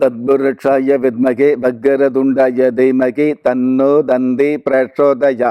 தத்புருஷாய வித்மகே பக்கரதுண்டாய தீமகி தன்னோ தந்தி பிரச்சோதயா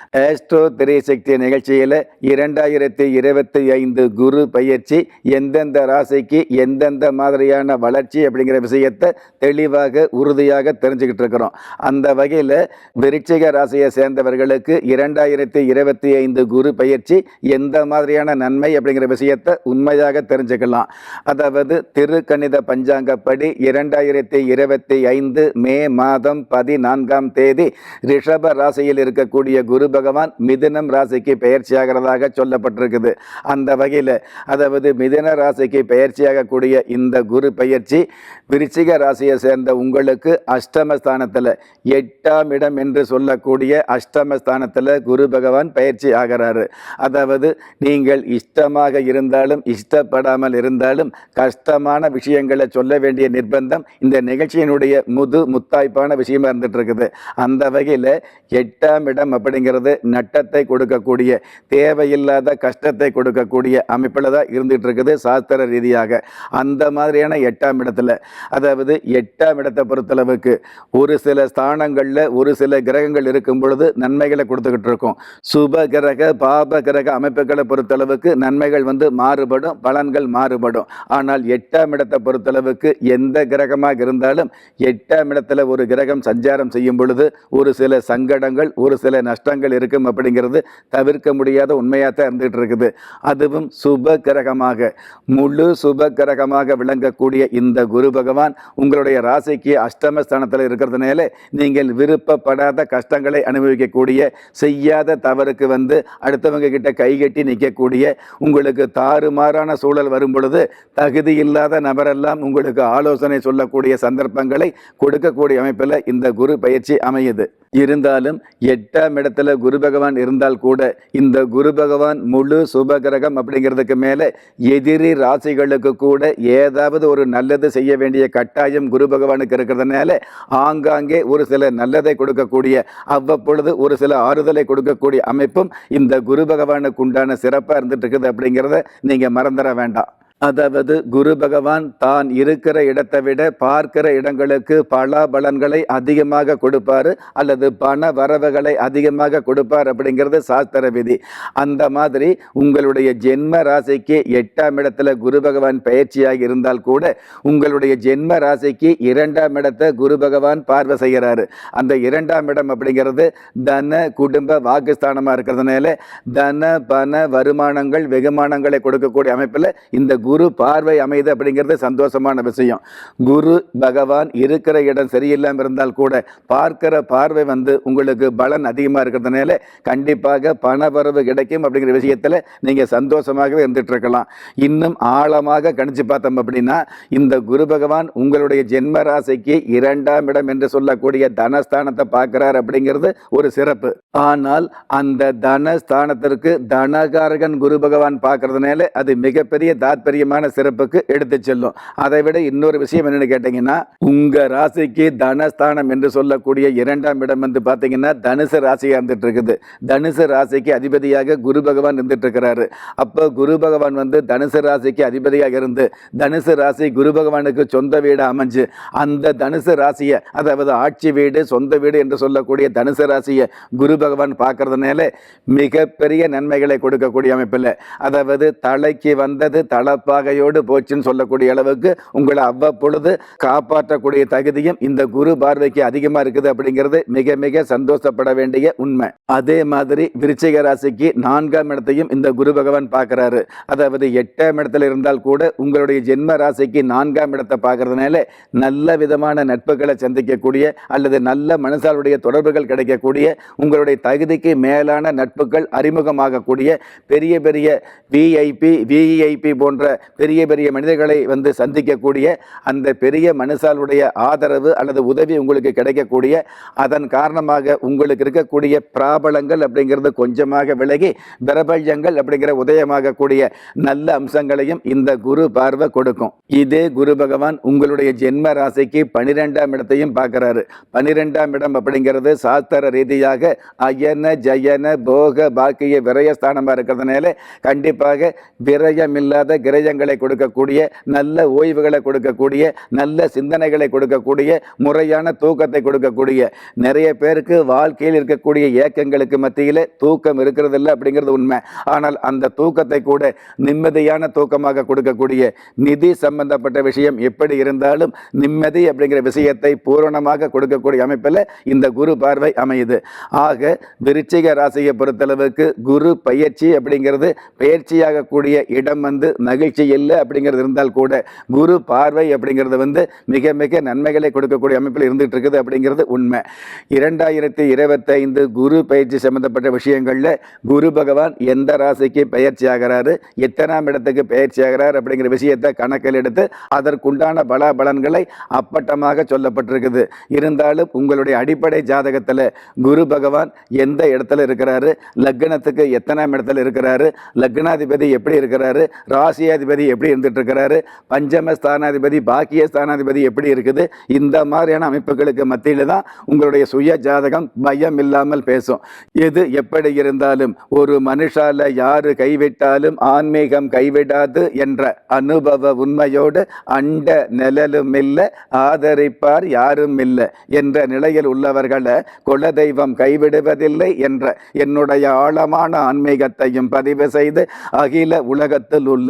ஆஸ்ட்ரோ திரைசக்தி நிகழ்ச்சியில் இரண்டாயிரத்தி இருபத்தி ஐந்து குரு பயிற்சி எந்தெந்த ராசிக்கு எந்தெந்த மாதிரியான வளர்ச்சி அப்படிங்கிற விஷயத்தை தெளிவாக உறுதியாக தெரிஞ்சுக்கிட்டு இருக்கிறோம். அந்த வகையில் விருட்சிக ராசியை சேர்ந்தவர்களுக்கு இரண்டாயிரத்தி இருபத்தி ஐந்து குரு பயிற்சி எந்த மாதிரியான நன்மை அப்படிங்கிற விஷயத்தை உண்மையாக தெரிஞ்சுக்கலாம். அதாவது திருக்கணித பஞ்சாங்கப்படி இரண்டாயிரத்தி இருபத்தி ஐந்து மே மாதம் பதினான்காம் தேதி ரிஷப ராசியில் இருக்கக்கூடிய குரு பகவான் மிதுனம் ராசிக்கு பெயர்ச்சியாகிறதாக சொல்லப்பட்டிருக்குது. அந்த வகையில் அதாவது மிதுன ராசிக்கு பெயர்ச்சியாகக்கூடிய இந்த குரு பயிற்சி விருச்சிக ராசியை சேர்ந்த உங்களுக்கு அஷ்டமஸ்தானத்தில் எட்டாம் இடம் என்று சொல்லக்கூடிய அஷ்டமஸ்தானத்தில் குரு பகவான் பயிற்சி ஆகிறாரு. அதாவது நீங்கள் இஷ்டமாக இருந்தாலும் இஷ்டப்படாமல் இருந்தாலும் கஷ்டமான விஷயங்களை சொல்ல வேண்டிய நிர்பந்தம் இந்த நிகழ்ச்சியினுடைய முது முத்தாய்ப்பான விஷயமா இருந்துட்டு இருக்குது. அந்த வகையில் எட்டாம் இடம் அப்படிங்கிறது நட்டத்தை கொடுக்கக்கூடிய தேவையில்லாத கஷ்டத்தை கொடுக்கக்கூடிய அமைப்பில் தான் இருந்துகிட்டு இருக்குது சாஸ்திர ரீதியாக. அந்த மாதிரியான எட்டாம் இடத்துல அதாவது எட்டாம் இடத்தை பொறுத்தளவுக்கு ஒரு சில ஸ்தானங்களில் ஒரு சில கிரகங்கள் இருக்கும் பொழுது நன்மைகளை கொடுத்துக்கிட்டு இருக்கும் சுப கிரக பாப கிரக அமைப்புகளை பொறுத்தளவுக்கு நன்மைகள் வந்து மாறுபடும் பலன்கள் மாறுபடும். ஆனால் எட்டாம் இடத்தை பொறுத்தளவுக்கு எந்த கிரகமாக இருந்தாலும் எட்டாம் இடத்துல ஒரு கிரகம் சஞ்சாரம் செய்யும் பொழுது ஒரு சில சங்கடங்கள் ஒரு சில நஷ்டங்கள் இருக்கும் அப்படிங்கிறது தவிர்க்க முடியாத உண்மையாக தான் இருந்துகிட்டு இருக்குது. அதுவும் சுப கிரகமாக முழு சுப கிரகமாக விளங்கக்கூடிய இந்த குரு பகவான் உங்களுடைய ராசிக்கு அஷ்டமஸ்தானத்தில் இருக்கிறதுனால நீங்கள் விருப்பப்படாத கஷ்டங்களை அனுபவிக்கக்கூடிய செய்யாத தவறுக்கு வந்து அடுத்தவங்க கிட்ட கைகட்டி நிற்கக்கூடிய உங்களுக்கு தாறுமாறான சூழல் வரும் பொழுது தகுதி இல்லாத நபரெல்லாம் உங்களுக்கு ஆலோசனை சொல்லக்கூடிய சந்தர்ப்பங்களை கொடுக்கக்கூடிய அமைப்பில் இந்த குரு பயிற்சி அமையுது. இருந்தாலும் எட்டாம் இடத்துல குரு பகவான் இருந்தால் கூட இந்த குரு பகவான் முழு சுபகிரகம் அப்படிங்கிறதுக்கு மேலே எதிரி ராசிகளுக்கு கூட ஏதாவது ஒரு நல்லது செய்ய வேண்டிய கட்டாயம் குரு பகவானுக்கு இருக்கிறதுனால ஆங்காங்கே ஒரு சில நல்லதை கொடுக்கக்கூடிய அவ்வப்பொழுது ஒரு சில ஆறுதலை கொடுக்கக்கூடிய அமைப்பும் இந்த குரு பகவானுக்கு உண்டான சிறப்பாக இருந்துட்டு இருக்குது அப்படிங்கிறத நீங்கள் மறந்துட வேண்டாம். அதாவது குரு பகவான் தான் இருக்கிற இடத்தை விட பார்க்கிற இடங்களுக்கு பல பலன்களை அதிகமாக கொடுப்பார் அல்லது பண வரவுகளை அதிகமாக கொடுப்பார் அப்படிங்கிறது சாஸ்திர விதி. அந்த மாதிரி உங்களுடைய ஜென்ம ராசிக்கு எட்டாம் இடத்துல குரு பகவான் பயிற்சியாக இருந்தால் கூட உங்களுடைய ஜென்ம ராசிக்கு இரண்டாம் இடத்தை குரு பகவான் பார்வை செய்கிறாரு. அந்த இரண்டாம் இடம் அப்படிங்கிறது தன குடும்ப வாக்குஸ்தானமாக இருக்கிறதுனால தன பண வருமானங்கள் வெகுமானங்களை கொடுக்கக்கூடிய அமைப்பில் இந்த குரு குரு பார்வை அமைது அப்படிங்கிறது சந்தோஷமான விஷயம். குரு பகவான் இருக்கிற இடம் சரியில்லாமல் இருந்தால் கூட பார்க்கிற பார்வை வந்து உங்களுக்கு பலன் அதிகமாக இருக்கிறதுனால கண்டிப்பாக பணவரவு கிடைக்கும் அப்படிங்கிற விஷயத்தில் நீங்கள் சந்தோஷமாகவே இருந்துட்டு இருக்கலாம். இன்னும் ஆழமாக கணிச்சு பார்த்தோம் அப்படின்னா இந்த குரு பகவான் உங்களுடைய ஜென்ம ராசிக்கு இரண்டாம் இடம் என்று சொல்லக்கூடிய தனஸ்தானத்தை பார்க்கிறார் அப்படிங்கிறது ஒரு சிறப்பு. ஆனால் அந்த தனஸ்தானத்திற்கு தனகாரகன் குரு பகவான் பார்க்கறதுனால அது மிகப்பெரிய தாத்பரியமான சிறப்புக்கு எடுத்து செல்லும். அதை விட இன்னொரு விஷயம் என்னன்னு கேட்டீங்கன்னா உங்க ராசிக்கு தனஸ்தானம் என்று சொல்லக்கூடிய இரண்டாம் இடம் வந்து பார்த்தீங்கன்னா தனுசு ராசியாக இருந்துட்டு இருக்குது தனுசு ராசிக்கு அதிபதியாக குரு பகவான் இருந்துட்டு இருக்கிறாரு அப்போ குரு பகவான் வந்து தனுசு ராசிக்கு அதிபதியாக இருந்து தனுசு ராசி குரு பகவானுக்கு சொந்த வீடு அமைஞ்சு அந்த தனுசு ராசியை அதாவது ஆட்சி வீடு சொந்த வீடு என்று சொல்லக்கூடிய தனுசு ராசியை குரு பகவான் பார்க்கறதுனால மிகப்பெரிய நன்மைகளை கொடுக்கக்கூடிய அமைப்பில். அதாவது தலைக்கு வந்தது தளப்பாகையோடு போச்சுன்னு சொல்லக்கூடிய அளவுக்கு உங்களை அவ்வப்பொழுது காப்பாற்றக்கூடிய தகுதியும் இந்த குரு பார்வைக்கு அதிகமாக இருக்குது அப்படிங்கிறது மிக மிக சந்தோஷப்பட வேண்டிய உண்மை. அதே மாதிரி விருச்சிக ராசிக்கு நான்காம் இடத்தையும் இந்த குரு பகவான் பார்க்குறாரு. அதாவது எட்டாம் இடத்துல இருந்தால் கூட உங்களுடைய ஜென்ம ராசிக்கு நான்காம் இடத்தை பார்க்கறதுனால நல்ல விதமான நட்புகளை சந்திக்கக்கூடிய அல்லது நல்ல மனசாலுடைய தொடர்புகள் கிடைக்கக்கூடிய உங்களுடைய தகுதிக்கு மேலான நட்புகள் அறிமுகமாகக்கூடிய பெரிய பெரிய விஐபி விஇஐபி போன்ற பெரிய பெரிய மனிதர்களை வந்து சந்திக்கக்கூடிய அந்த பெரிய மனுஷாலுடைய ஆதரவு அல்லது உதவி உங்களுக்கு கிடைக்கக்கூடிய அதன் காரணமாக உங்களுக்கு இருக்கக்கூடிய பிராபலங்கள் அப்படிங்கிறது கொஞ்சமாக விலகி பிரபல்யங்கள் அப்படிங்கிற உதயமாகக்கூடிய நல்ல அம்சங்களையும் இந்த குரு பார்வை கொடுக்கும். இதே குரு பகவான் உங்களுடைய ஜென்ம ராசிக்கு பனிரெண்டாம் இடத்தையும் பார்க்கிறாரு. பனிரெண்டாம் இடம் அப்படிங்கிறது சாஸ்திர ரீதியாக அயன ஜயன போக பாக்கிய விரயஸ்தானமாக இருக்கிறதுனால கண்டிப்பாக விரயமில்லாத கிரயங்களை கொடுக்கக்கூடிய நல்ல ஓய்வுகளை கொடுக்கக்கூடிய நல்ல சிந்தனைகளை கொடுக்கக்கூடிய முறையான தூக்கத்தை கொடுக்கக்கூடிய நிறைய பேருக்கு வாழ்க்கையில் இருக்கக்கூடிய ஏக்கங்களுக்கு மத்தியில் தூக்கம் இருக்கிறதில்ல அப்படிங்கிறது உண்மை. ஆனால் அந்த தூக்கத்தை கூட நிம்மதியான தூக்கமாக கொடுக்கக்கூடிய நிதி சம்பந்தப்பட்ட விஷயம் எப்படி இருந்தாலும் நிம்மதி அப்படிங்கிற விஷயத்தை பூரணமாக கொடுக்கக்கூடிய அமைப்பில் இந்த குரு பார்வை அமையுது. ஆக விருச்சிக ராசியை பொறுத்தளவுக்கு குரு பயிற்சி அப்படிங்கிறது பயிற்சியாகக்கூடிய இடம் வந்து மகிழ்ச்சி இல்லை அப்படிங்கிறது இருந்தால் கூட குரு பார்வை அப்படிங்கிறது வந்து மிக மிக நன்மைகளை கொடுக்கக்கூடிய அமைப்பில் இருந்துகிட்டு இருக்குது அப்படிங்கிறது உண்மை. இரண்டாயிரத்தி இருபத்தைந்து குரு பயிற்சி சம்பந்தப்பட்ட விஷயங்களில் குரு பகவான் எந்த ராசிக்கு பயிற்சி ஆகிறாரு எத்தனாம் இடத்துக்கு பயிற்சி ஆகிறார் அப்படிங்கிற விஷயத்தை கணக்கில் எடுத்து அதற்குண்டான பலாபலன்களை அப்பட்டமாக சொல்லப்பட்டிருக்குது. இருந்தாலும் உங்களுடைய அடிப்படை ஜாதகத்தில் குரு பகவான் எந்த இடத்துல இருக்கிறாரு லக்னத்துக்கு எத்தனாம் இடத்துல இருக்கிறாரு லக்னாதிபதி எப்படி இருக்கிறாரு ஸ்தானாதிபதி எப்படி இருந்துட்டு இருக்கிறாரு பஞ்சம ஸ்தானாதிபதி பாக்கிய ஸ்தானாதிபதி எப்படி இருக்குது? இந்த மாதிரியான அமைப்புகளுக்கு மத்தியில் தான் உங்களுடைய சுய ஜாதகம் பயம் இல்லாமல் பேசும். எது எப்படி இருந்தாலும் ஒரு மனுஷால யாரு கைவிட்டாலும் ஆன்மீகம் கைவிடாது என்ற அனுபவ உண்மையோடு அண்ட நிழலும் இல்லை ஆதரிப்பார் யாரும் இல்லை என்ற நிலையில் உள்ளவர்களை குலதெய்வம் கைவிடுவதில்லை என்ற என்னுடைய ஆழமான ஆன்மீகத்தையும் பதிவு செய்து அகில உலகத்தில் உள்ள